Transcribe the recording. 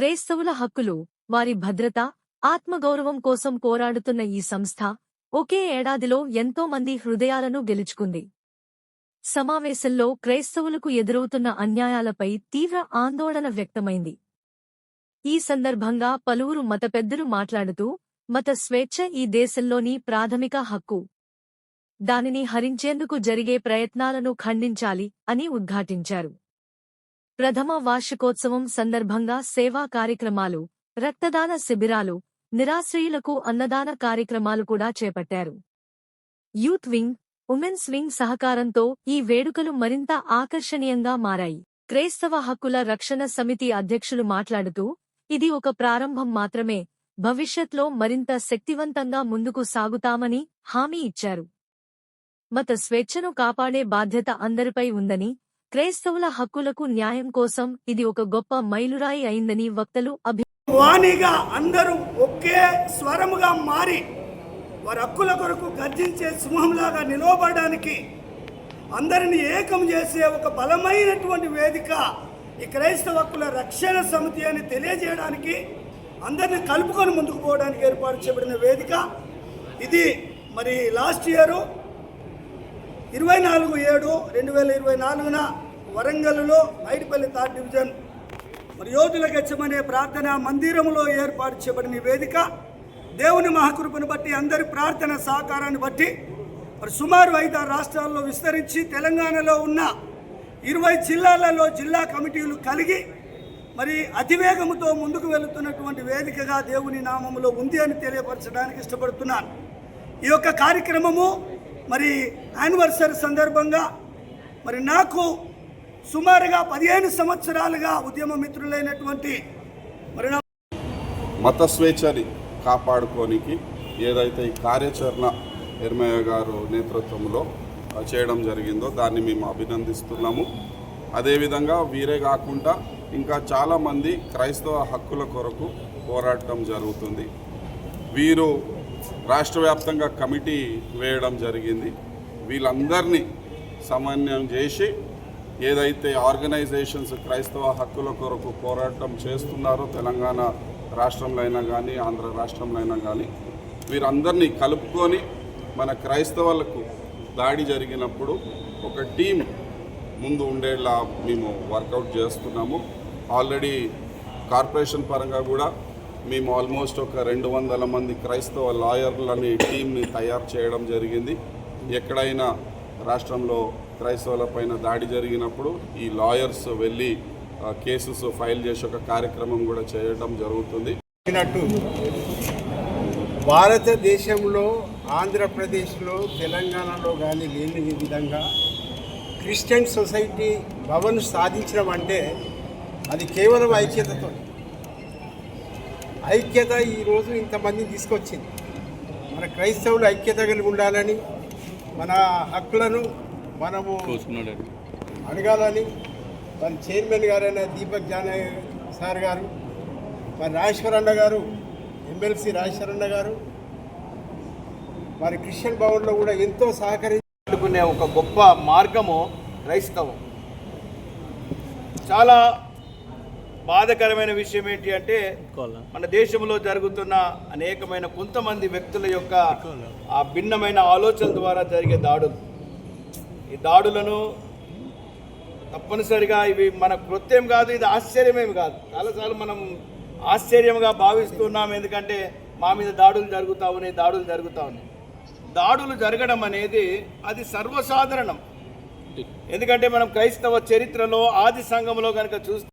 క్రైస్తవుల హక్కులు వారి భద్రత ఆత్మగౌరవం కోసం పోరాడుతున్న ఈ సంస్థ ఒకే ఏడాదిలో ఎంతో మంది హృదయాలను గెలుచుకుంది. సమావేశంలో క్రైస్తవులకు ఎదురవుతున్న అన్యాయాలపై తీవ్ర ఆందోళన వ్యక్తమైంది. ఈ సందర్భంగా పలువురు మత పెద్దలు మాట్లాడుతూ మత స్వేచ్ఛ ఈ దేశంలోని ప్రాథమిక హక్కు. దానిని హరించేందుకు జరిగే ప్రయత్నాలను ఖండించాలి అని ఉద్ఘాటించారు. ప్రథమ వార్షికోత్సవం సందర్భంగా సేవా కార్యక్రమాలు రక్తదాన శిబిరాలు నిరాశ్రయులకు అన్నదాన కార్యక్రమాలు కూడా చేపట్టారు. యూత్ వింగ్ ఉమెన్స్ వింగ్ సహకారంతో ఈ వేడుకలు మరింత ఆకర్షణీయంగా మారాయి. క్రైస్తవ హక్కుల రక్షణ సమితి అధ్యక్షులు మాట్లాడుతూ ఇది ఒక ప్రారంభం మాత్రమే భవిష్యత్లో మరింత శక్తివంతంగా ముందుకు సాగుతామని హామీ ఇచ్చారు. మత స్వేచ్ఛను కాపాడే బాధ్యత అందరిపై ఉందని క్రైస్తవుల హక్కులకు న్యాయం కోసం ఇది ఒక గొప్ప మైలురాయి అయిందని వక్తలు అభి వాణిగా అందరూ ఒకే స్వరముగా మారి వారి హక్కుల కొరకు గర్జించే సింహంలాగా నిలవబడడానికి అందరిని ఏకం చేసే ఒక బలమైనటువంటి వేదిక ఈ క్రైస్తవ హక్కుల రక్షణ సమితి అని తెలియజేయడానికి అందరిని కలుపుకొని ముందుకు పోవడానికి ఏర్పాటు చేయబడిన వేదిక. ఇది మరి లాస్ట్ ఇయరు. ఇరవై నాలుగు ఏడు రెండు వేల ఇరవై నాలుగున వరంగల్లో మైడిపల్లి థర్డ్ డివిజన్ మరి యోధుల గచ్చమనే ప్రార్థన మందిరంలో ఏర్పాటు చేయబడిన వేదిక దేవుని మహాకృపను బట్టి అందరి ప్రార్థన సహకారాన్ని బట్టి మరి సుమారు ఐదారు రాష్ట్రాల్లో విస్తరించి తెలంగాణలో ఉన్న ఇరవై జిల్లాలలో జిల్లా కమిటీలు కలిగి మరి అతివేగముతో ముందుకు వెళుతున్నటువంటి వేదికగా దేవుని నామములో ఉంది అని తెలియపరచడానికి ఇష్టపడుతున్నాను. ఈ యొక్క కార్యక్రమము మరి యానివర్సరీ సందర్భంగా మరి నాకు సుమారుగా పదిహేను సంవత్సరాలుగా ఉద్యమ మిత్రులైనటువంటి మరి మత స్వేచ్ఛని కాపాడుకోనికి ఏదైతే ఈ కార్యాచరణ ఎర్మయ్య గారు నేతృత్వంలో చేయడం జరిగిందో దాన్ని మేము అభినందిస్తున్నాము. అదేవిధంగా వీరే కాకుండా ఇంకా చాలామంది క్రైస్తవ హక్కుల కొరకు పోరాటం జరుగుతుంది. వీరు రాష్ట్ర వ్యాప్తంగా కమిటీ వేయడం జరిగింది. వీళ్ళందరినీ సమన్వయం చేసి ఏదైతే ఆర్గనైజేషన్స్ క్రైస్తవ హక్కుల కొరకు పోరాటం చేస్తున్నారో తెలంగాణ రాష్ట్రంలో అయినా కానీ ఆంధ్ర రాష్ట్రంలో అయినా కానీ వీరందరినీ కలుపుకొని మన క్రైస్తవులకు దాడి జరిగినప్పుడు ఒక టీం ముందు ఉండేలా మేము వర్కౌట్ చేస్తున్నాము. ఆల్రెడీ కార్పొరేషన్ పరంగా కూడా మేము ఆల్మోస్ట్ ఒక రెండు వందల మంది క్రైస్తవ లాయర్లని టీంని తయారు చేయడం జరిగింది. ఎక్కడైనా రాష్ట్రంలో క్రైస్తవులపైన దాడి జరిగినప్పుడు ఈ లాయర్స్ వెళ్ళి కేసెస్ ఫైల్ చేసే ఒక కార్యక్రమం కూడా చేయడం జరుగుతుంది. భారతదేశంలో ఆంధ్రప్రదేశ్లో తెలంగాణలో కానీ లేని విధంగా క్రిస్టియన్ సొసైటీ భవన్ సాధించడం అంటే అది కేవలం ఐక్యతతో ఐక్యత ఈరోజు ఇంతమందిని తీసుకొచ్చింది. మన క్రైస్తవులు ఐక్యత కలిగి ఉండాలని మన హక్కులను మనము అడగాలని మన చైర్మన్ గారైన దీపక్ జాన సార్ గారు మరి రాజేశ్వరన్న గారు ఎమ్మెల్సీ రాజేశ్వరన్న గారు మరి క్రిస్టియన్ భవన్లో కూడా ఎంతో సహకరించి ఆడుకునే ఒక గొప్ప మార్గము క్రైస్తవం. చాలా బాధకరమైన విషయం ఏంటి అంటే మన దేశంలో జరుగుతున్న అనేకమైన కొంతమంది వ్యక్తుల యొక్క ఆ భిన్నమైన ఆలోచన ద్వారా జరిగే దాడులు. ఈ దాడులను తప్పనిసరిగా ఇవి మన కృత్యం కాదు ఇది ఆశ్చర్యమేమి కాదు. చాలాసార్లు మనం ఆశ్చర్యంగా భావిస్తున్నాం ఎందుకంటే మా మీద దాడులు జరుగుతూ ఉన్నాయి దాడులు జరుగుతూ ఉన్నాయి. దాడులు జరగడం అనేది అది సర్వసాధారణం. ఎందుకంటే మనం క్రైస్తవ చరిత్రలో ఆది సంఘంలో కనుక చూస్తే